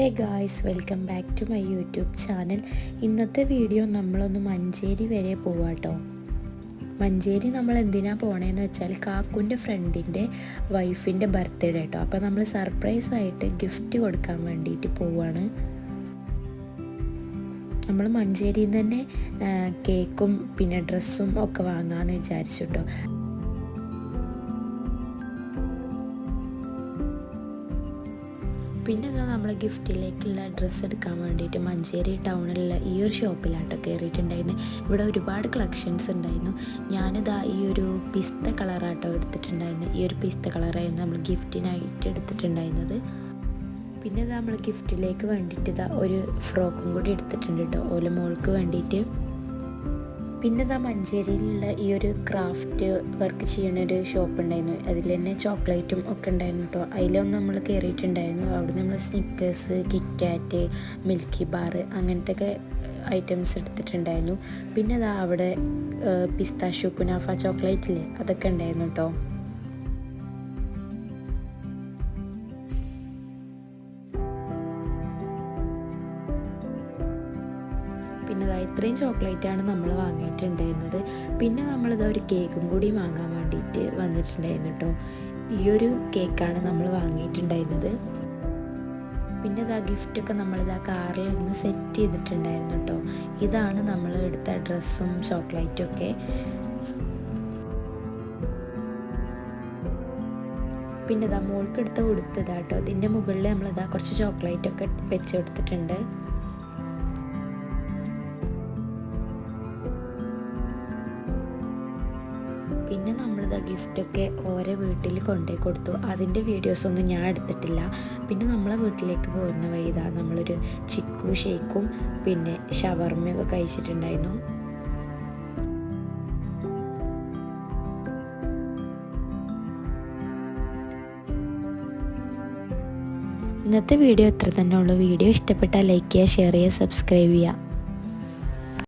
Hey guys welcome back to my YouTube channel ഇന്നത്തെ video നമ്മളൊന്ന് മഞ്ചേരി വരെ പോവാട്ടോ. മഞ്ചേരി നമ്മൾ എന്തിനാ പോണേന്ന് വെച്ചാൽ കാക്കുന്റെ ഫ്രണ്ടിന്റെ വൈഫിന്റെ ബർത്ത്ഡേ കേട്ടോ അപ്പോൾ നമ്മൾ സർപ്രൈസ് ആയിട്ട് ഗിഫ്റ്റ് കൊടുക്കാൻ വേണ്ടിയിട്ട് പോവാണ്. നമ്മൾ മഞ്ചേരിയിൽ നിന്ന് തന്നെ കേക്കും പിന്നെ ഡ്രസ്സും ഒക്കെ വാങ്ങാമെന്ന് വിചാരിച്ചു കേട്ടോ പിന്നെ എന്താ നമ്മൾ ഗിഫ്റ്റിലേക്കുള്ള ഡ്രസ്സ് എടുക്കാൻ വേണ്ടിയിട്ട് മഞ്ചേരി ടൗണിലുള്ള ഈ ഒരു ഷോപ്പിലാട്ടോ കയറിയിട്ടുണ്ടായിരുന്നു ഇവിടെ ഒരുപാട് കളക്ഷൻസ് ഉണ്ടായിരുന്നു. ഞാനിതാ ഈ ഒരു പിസ്ത കളറാട്ടോ എടുത്തിട്ടുണ്ടായിരുന്നു. ഈ ഒരു പിസ്ത കളറായിരുന്നു നമ്മൾ ഗിഫ്റ്റിനായിട്ട് എടുത്തിട്ടുണ്ടായിരുന്നത്. പിന്നെ നമ്മൾ ഗിഫ്റ്റിലേക്ക് വേണ്ടിയിട്ട് ഇതാ ഒരു ഫ്രോക്കും കൂടി എടുത്തിട്ടുണ്ട് കേട്ടോ. ഓല മോൾക്ക് വേണ്ടിയിട്ട്. പിന്നെ നാം മഞ്ചേരിയിലുള്ള ഈ ഒരു ക്രാഫ്റ്റ് വർക്ക് ചെയ്യുന്ന ഒരു ഷോപ്പ് ഉണ്ടായിരുന്നു. അതിൽ തന്നെ ചോക്ലേറ്റും ഒക്കെ ഉണ്ടായിരുന്നു കേട്ടോ അതിലൊന്നും നമ്മൾ കയറിയിട്ടുണ്ടായിരുന്നു അവിടെ നമ്മൾ സ്നിക്കേഴ്സ് കിക്കാറ്റ് മിൽക്കി ബാർ അങ്ങനത്തെ ഐറ്റംസ് എടുത്തിട്ടുണ്ടായിരുന്നു. പിന്നെ അതാ അവിടെ പിസ്താഷു കുനാഫ ചോക്ലേറ്റ് ഇല്ലേ? അതൊക്കെ ഉണ്ടായിരുന്നു കേട്ടോ പിന്നെ ഇതാ ഇത്രയും ചോക്ലേറ്റാണ് നമ്മൾ വാങ്ങിയിട്ടുണ്ടായിരുന്നത്. പിന്നെ നമ്മളിത് ഒരു കേക്കും കൂടി വാങ്ങാൻ വേണ്ടിയിട്ട് വന്നിട്ടുണ്ടായിരുന്നു കേട്ടോ ഈ ഒരു കേക്കാണ് നമ്മൾ വാങ്ങിയിട്ടുണ്ടായിരുന്നത്. പിന്നെ ഇതാ ഗിഫ്റ്റൊക്കെ നമ്മളിതാ കാറിലിരുന്ന് സെറ്റ് ചെയ്തിട്ടുണ്ടായിരുന്നു കേട്ടോ ഇതാണ് നമ്മൾ എടുത്ത ഡ്രസ്സും ചോക്ലേറ്റും ഒക്കെ. പിന്നെ ഇതാ മോൾക്ക് എടുത്ത ഉടുപ്പ് ഇതാട്ടോ ഇതിന്റെ മുകളിൽ നമ്മളിതാ കുറച്ച് ചോക്ലേറ്റ് ഒക്കെ വെച്ച് കൊടുത്തിട്ടുണ്ട്. പിന്നെ നമ്മളിത് ഗിഫ്റ്റൊക്കെ ഓരോ വീട്ടിൽ കൊണ്ടുപോയി കൊടുത്തു. അതിന്റെ വീഡിയോസൊന്നും ഞാൻ എടുത്തിട്ടില്ല. പിന്നെ നമ്മളെ വീട്ടിലേക്ക് പോകുന്ന വഴി ഇതാ നമ്മളൊരു ചിക്കു ഷേക്കും പിന്നെ ഷവർമ്മയൊക്കെ കഴിച്ചിട്ടുണ്ടായിരുന്നു. ഇന്നത്തെ വീഡിയോ ഇത്ര തന്നെ ഉള്ളൂ. വീഡിയോ ഇഷ്ടപ്പെട്ടാൽ ലൈക്ക് ചെയ്യുക ഷെയർ ചെയ്യുക സബ്സ്ക്രൈബ് ചെയ്യുക.